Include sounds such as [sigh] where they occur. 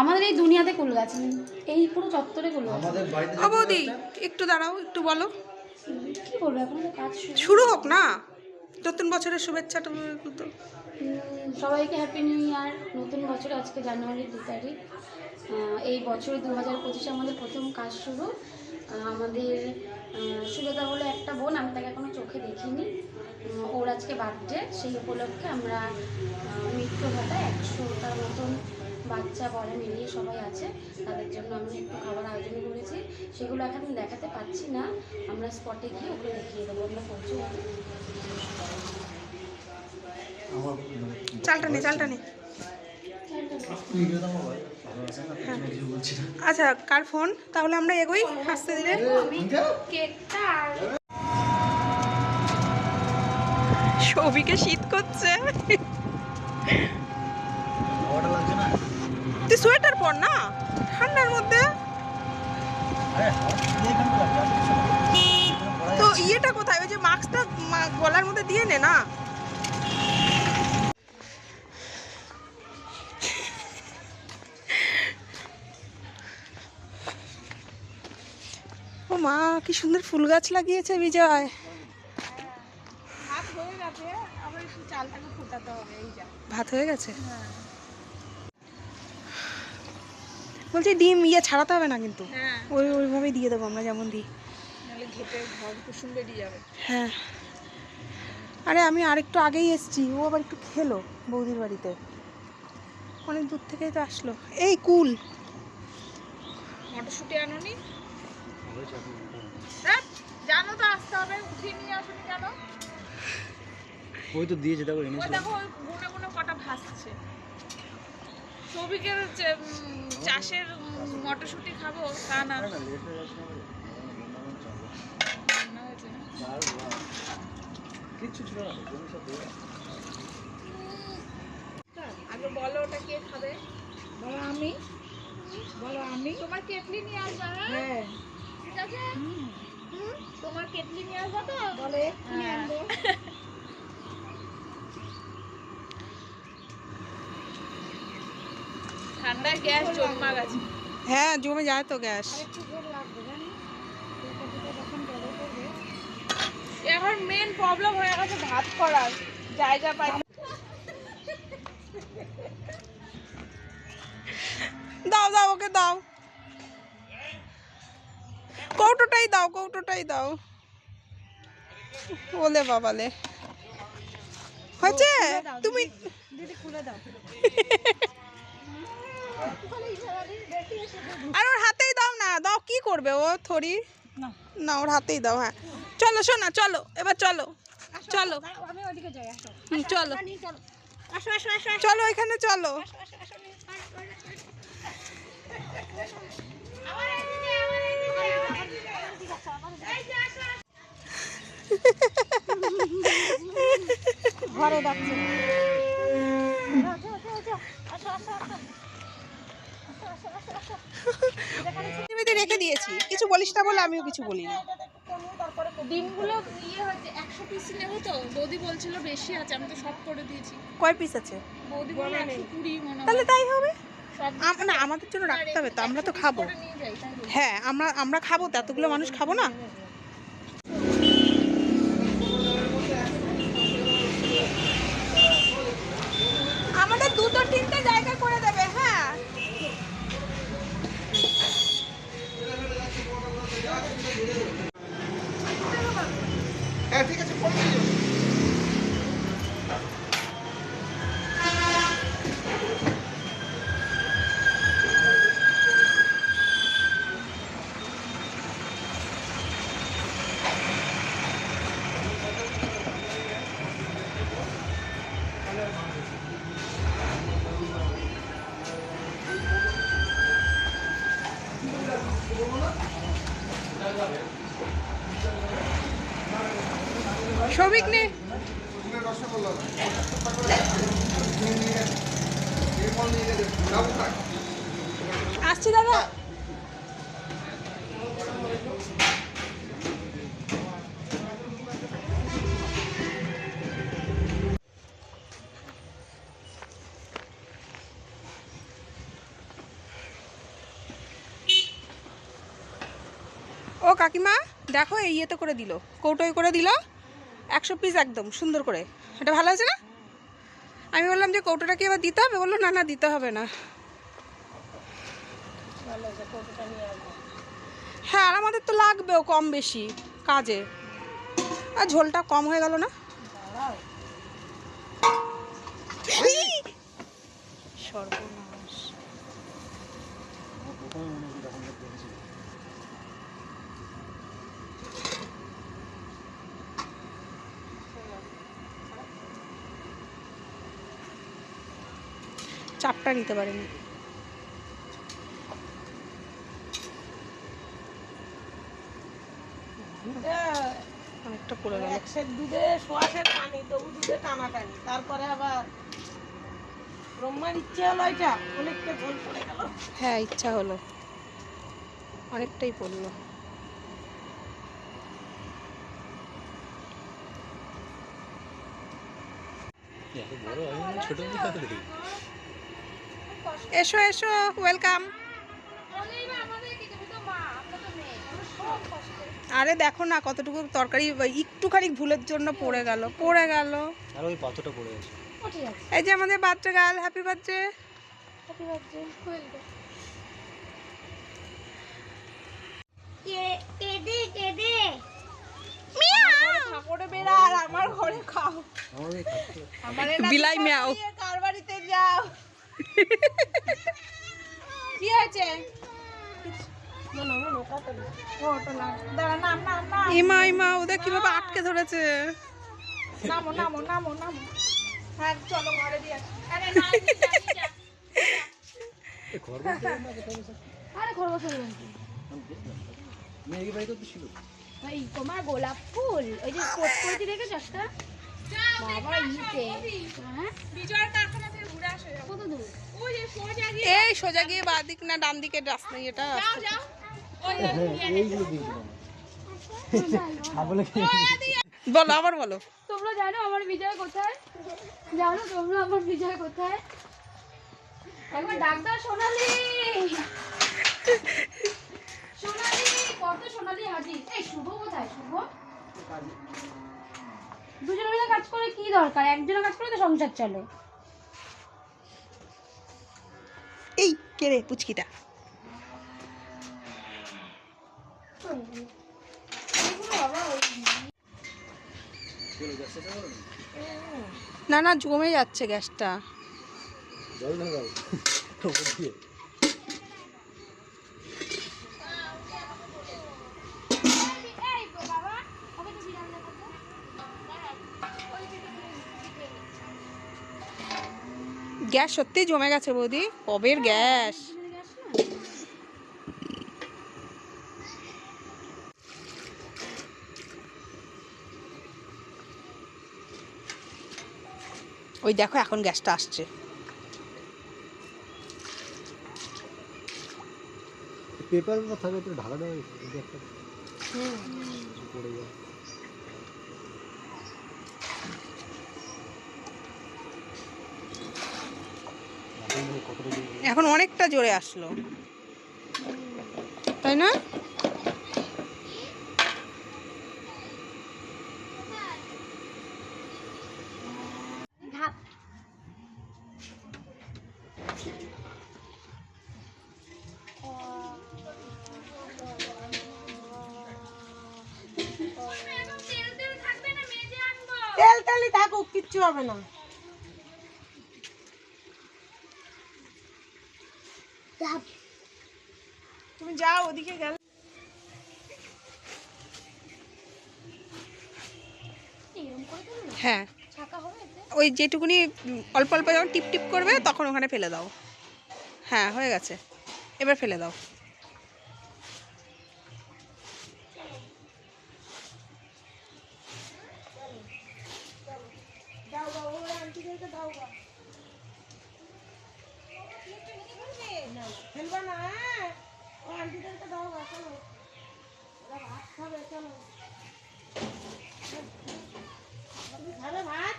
আমাদের এই দুনিয়াতে কুল গাছ নেই এই পুরো চত্বরে কুল গাছ আমাদের বাড়িতে ও একটু দাঁড়াও একটু বলো। কি বলব এখন কাজ শুরু। শুরু হোক না? নতুন বছরের শুভেচ্ছা তো তো সবাইকে হ্যাপি নিউ ইয়ার নতুন বছর আজকে জানুয়ারি দু তারিখ। এই বছর দু হাজার পঁচিশে আমাদের প্রথম কাজ শুরু। আমাদের সুবেদা বলে একটা বোন আমি তাকে এখনও চোখে দেখিনি। ওর আজকে বার্থডে সেই উপলক্ষে আমরা মৃত্যু ভাতা একশোটার মতন বাচ্চা বড় মিলিয়ে সবাই আছে তাদের জন্য আমি একটু খাবার আয়োজন করেছি। সেগুলো এখন দেখাতে পাচ্ছি না আমরা স্পটে গিয়ে ওগুলো দেখিয়ে দেবো আমরা পৌঁছে চালটা নে চালটা নে। ভিডিও তো আমার ভাই ভালো আছে না পেছনে কিছু বলছি না আচ্ছা কার ফোন? তাহলে আমরা এগোই হাসতে দিলে। সৌভিকে শীত করছে হাওয়াটা লাগছে না তুই সোয়েটার পর না ঠান্ডার মধ্যে আরে হাওয়া দিয়ে এখানে তো লাগছে এখানে পড়া তো যাচ্ছে। ইয়েটা কোথায় ওই যে মাস্কটা গলার মধ্যে দিয়ে নে না। ও মা কি সুন্দর ফুল গাছ লাগিয়েছে বিজয়। ভাত হয়ে গেছে বলছি ডিম ইয়ে ছাড়াতে হবে না কিন্তু? ওই ওইভাবেই দিয়ে দেবো আমরা যেমন দিই। হ্যাঁ। আরে আমি আরেকটু আগেই এসেছি ও আবার একটু খেলো বৌদির বাড়িতে। অনেক দূর থেকেই তো আসলো। এই কুল। মটরশুঁটি আনোনি? জানো তো আসতে হবে উঠিয়ে নিয়ে আসুনি কেন? ওই তো দিয়েছে দেখো ওই এনেছিল দেখো ওই গুনে গুনে কটা ভাসছে সবিকের চাষের মটরশুঁটি খাব তা না না লেট হয়ে যাচ্ছে না মনে হয়েছে না। কিচ্ছু ছিল না তো, তুমি সব দিয়ে দাও। আগে বলো ওটা কে খাবে। বলো আমি। বলো আমি। তোমার কেটলি নিয়ে আসবে হ্যাঁ? ঠিক আছে? তোমার কেটলি নিয়ে আসবে তো? বলে আনব। ঠান্ডায় গ্যাস জমা গেছে। হ্যাঁ জমে যায় তো গ্যাস। এখন মেন প্রবলেম হয়ে গেছে ভাত করার। জায়গা পাই দাও দাও ওকে দাও। কৌটোটাই দাও কৌটোটাই দাও। ওলে বাবালে। হয়েছে? তুমি আর ওর হাতেই দাও না দাও কি করবে ও থরি? না ওর হাতেই দাও হ্যাঁ। চলো শোনা চলো এবার চলো চলো। চলো। চলো। এখানে চলো। টিভিতে রেখে দিয়েছি। কিছু বলিস না বলে আমিও কিছু বলি না ডিমগুলো ইয়ে হচ্ছে একশো পিস নেব তো বৌদি বলছিল বেশি আছে আমি তো সব করে দিয়েছি। কয় পিস আছে? বৌদি বলে একশো কুড়ি মনে তাহলে তাই হবে? না আমাদের জন্য রাখতে হবে তো আমরা তো খাব। হ্যাঁ আমরা আমরা খাব তো এতগুলো মানুষ খাব না? আসছি দাদা। ও কাকিমা দেখো এই ইয়েতে করে দিল কৌটোয় করে দিল। একশো পিস একদম সুন্দর করে। এটা ভালো আছে না? আমি বললাম যে কৌটোটা কি এবার দিতে হবে? বলল না না দিতে হবে না। হ্যাঁ আর আমাদের তো লাগবেও কম বেশি কাজে। আর ঝোলটা কম হয়ে গেল না? সর্বনাশ প্রথমে মনে হচ্ছে তখন দেখেছি চাপটা নিতে পারিনি। অনেকটা পড়ে গেল। একশের দুধে সোয়াশের পানি তবু দুধে টানাটানি। তারপরে আবার ব্রহ্মার ইচ্ছে হলো এটা অনেকটা ঝোল পড়ে গেল। হ্যাঁ ইচ্ছা হলো। অনেকটাই পড়ল। এত বড় না ছোট এসো এসো ওয়েলকাম আরে দেখো না কতটুকু তরকারি একটুখানি ভুলের জন্য পড়ে গেল পড়ে গেল। আর ওই পাথরটা পড়ে এই যে আমাদের বাচ্চা গাল হ্যাপি বার্থডে হ্যাপি বার্থডে ঠাকুরে আমার ঘরে খাও। বিলাই মিয়াও। কার বাড়িতে যাও? কি নাম ইমা ইমা ওদের কীভাবে আটকে ধরেছে? নামো নামো নামো নামো। হ্যাঁ চলো ঘরে দিয়ে আরে না ঘর বসে বাড়িতে তো ছিল। এই তোমার গোলাপ ফুল। ওই যে কোট করেছি দেখেছ একটা? এই সোজা গিয়ে বাঁ দিক না ডান দিকে রাস্তা এটা যাও যাও। ওই হ্যাঁ ছাগলে বলো আবার বলো। তোমরা জানো আমার বিজয় কোথায়? জানো তোমরা আমার বিজয় কোথায়? একবার ডাক্তার সোনালি! সোনালি কত সোনালি হাজির? এই শুভ কোথায় শুভ? দুজনে মিলে কাজ করে কি দরকার? একজনে কাজ করে তো সংসার চলে। এই কে রে পুচকিটা? না না জমে যাচ্ছে গ্যাসটা। জল ঢাকাও। [laughs] গ্যাস সত্যিই জমে গেছে বৌদি। কবের গ্যাস? ওই দেখো এখন গ্যাসটা আসছে। পেপার থাকে ঢাকা দেওয়া হয়েছে এই যে একটা পড়ে যায় এখন অনেকটা জোরে আসলো। তাই না? তেল তেলই থাকুক কিচ্ছু হবে না তুমি যাও ওদিকে গেলে হ্যাঁ। ওই যেটুকুনি অল্প অল্প যখন টিপ টিপ করবে তখন ওখানে ফেলে দাও। হ্যাঁ হয়ে গেছে। এবার ফেলে দাও। ফেলবা না হ্যাঁ। ও আন্টিদেরকে দাও চলো। ভাত খাবে চলো। তুমি খাবে ভাত